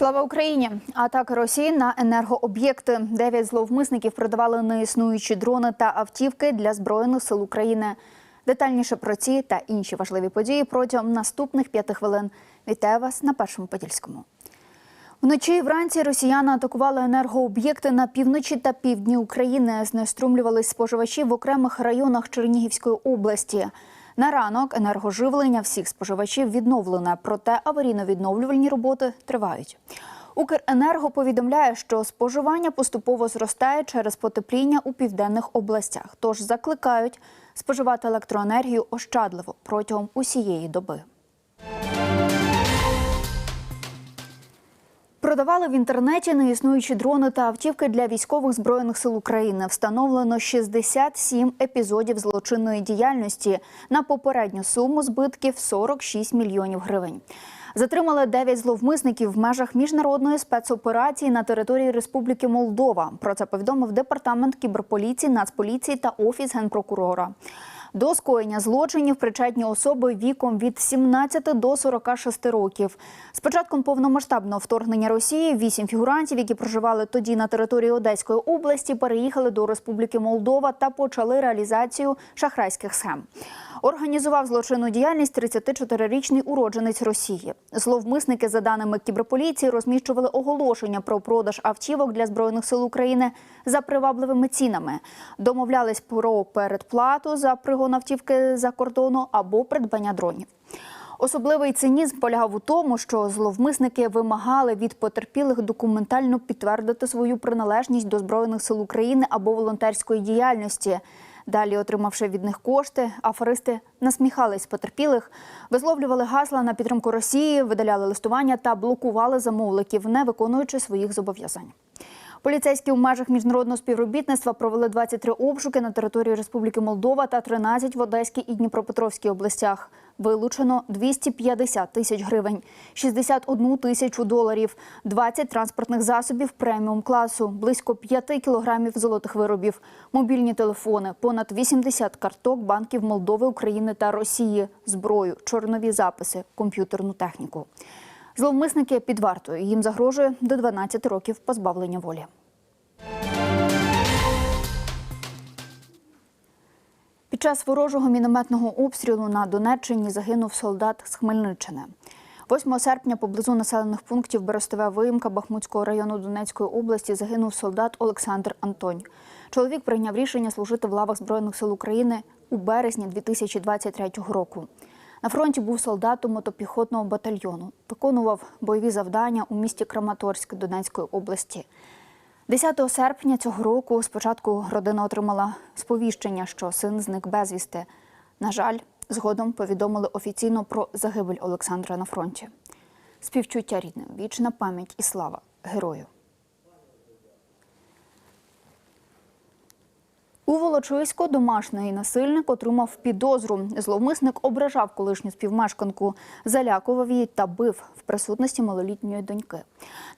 Слава Україні! Атака Росії на енергооб'єкти. Дев'ять зловмисників продавали неіснуючі дрони та автівки для збройних сил України. Детальніше про ці та інші важливі події протягом наступних п'яти хвилин. Вітаю вас на першому подільському. Вночі і вранці росіяни атакували енергооб'єкти на півночі та півдні України. Знеструмлювались споживачі в окремих районах Чернігівської області. На ранок енергоживлення всіх споживачів відновлене, проте аварійно-відновлювальні роботи тривають. Укренерго повідомляє, що споживання поступово зростає через потепління у південних областях. Тож закликають споживати електроенергію ощадливо протягом усієї доби. Продавали в інтернеті неіснуючі дрони та автівки для військових збройних сил України. Встановлено 67 епізодів злочинної діяльності на попередню суму збитків 46 мільйонів гривень. Затримали 9 зловмисників в межах міжнародної спецоперації на території Республіки Молдова. Про це повідомив департамент кіберполіції, Нацполіції та офіс генпрокурора. До скоєння злочинів причетні особи віком від 17 до 46 років. З початком повномасштабного вторгнення Росії вісім фігурантів, які проживали тоді на території Одеської області, переїхали до Республіки Молдова та почали реалізацію шахрайських схем. Організував злочинну діяльність 34-річний уродженець Росії. Зловмисники, за даними кіберполіції, розміщували оголошення про продаж автівок для збройних сил України за привабливими цінами. Домовлялись про передплату за пригон автівки за кордону або придбання дронів. Особливий цинізм полягав у тому, що зловмисники вимагали від потерпілих документально підтвердити свою приналежність до збройних сил України або волонтерської діяльності. Далі, отримавши від них кошти, аферисти насміхались потерпілих, висловлювали гасла на підтримку Росії, видаляли листування та блокували замовників, не виконуючи своїх зобов'язань. Поліцейські у межах міжнародного співробітництва провели 23 обшуки на території Республіки Молдова та 13 в Одеській і Дніпропетровській областях. Вилучено 250 тисяч гривень, 61 тисячу доларів, 20 транспортних засобів преміум класу, близько 5 кілограмів золотих виробів, мобільні телефони, понад 80 карток банків Молдови, України та Росії, зброю, чорнові записи, комп'ютерну техніку. Зловмисники під вартою. Їм загрожує до 12 років позбавлення волі. Під час ворожого мінометного обстрілу на Донеччині загинув солдат з Хмельниччини. 8 серпня поблизу населених пунктів Берестове Виїмка Бахмутського району Донецької області загинув солдат Олександр Антонь. Чоловік прийняв рішення служити в лавах Збройних сил України у березні 2023 року. На фронті був солдатом мотопіхотного батальйону, виконував бойові завдання у місті Краматорськ Донецької області. 10 серпня цього року спочатку родина отримала сповіщення, що син зник безвісти. На жаль, згодом повідомили офіційно про загибель Олександра на фронті. Співчуття рідним, вічна пам'ять і слава герою. У Волочиську домашній насильник отримав підозру. Зловмисник ображав колишню співмешканку, залякував її та бив в присутності малолітньої доньки.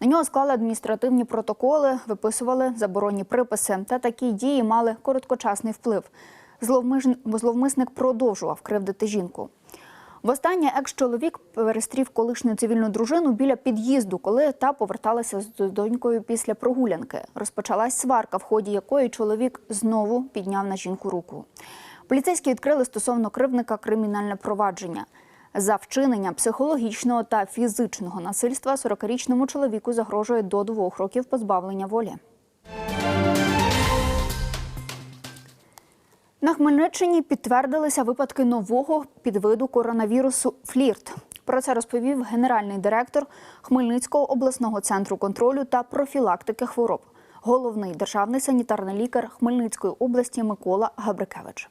На нього склали адміністративні протоколи, виписували заборонні приписи. Та такі дії мали короткочасний вплив. Зловмисник продовжував кривдити жінку. Востаннє екс-чоловік перестрів колишню цивільну дружину біля під'їзду, коли та поверталася з донькою після прогулянки. Розпочалась сварка, в ході якої чоловік знову підняв на жінку руку. Поліцейські відкрили стосовно кривдника кримінальне провадження. За вчинення психологічного та фізичного насильства 40-річному чоловіку загрожує до двох років позбавлення волі. На Хмельниччині підтвердилися випадки нового підвиду коронавірусу флірт. Про це розповів генеральний директор Хмельницького обласного центру контролю та профілактики хвороб, головний державний санітарний лікар Хмельницької області Микола Габрикевич.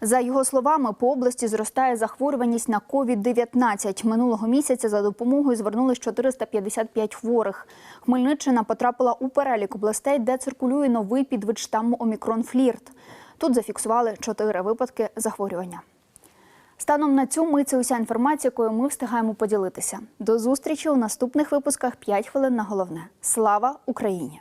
За його словами, по області зростає захворюваність на COVID-19. Минулого місяця за допомогою звернулись 455 хворих. Хмельниччина потрапила у перелік областей, де циркулює новий підвид штаму Омікрон Флірт. Тут зафіксували чотири випадки захворювання. Станом на цю мить це уся інформація, якою ми встигаємо поділитися. До зустрічі у наступних випусках «5 хвилин на головне. Слава Україні!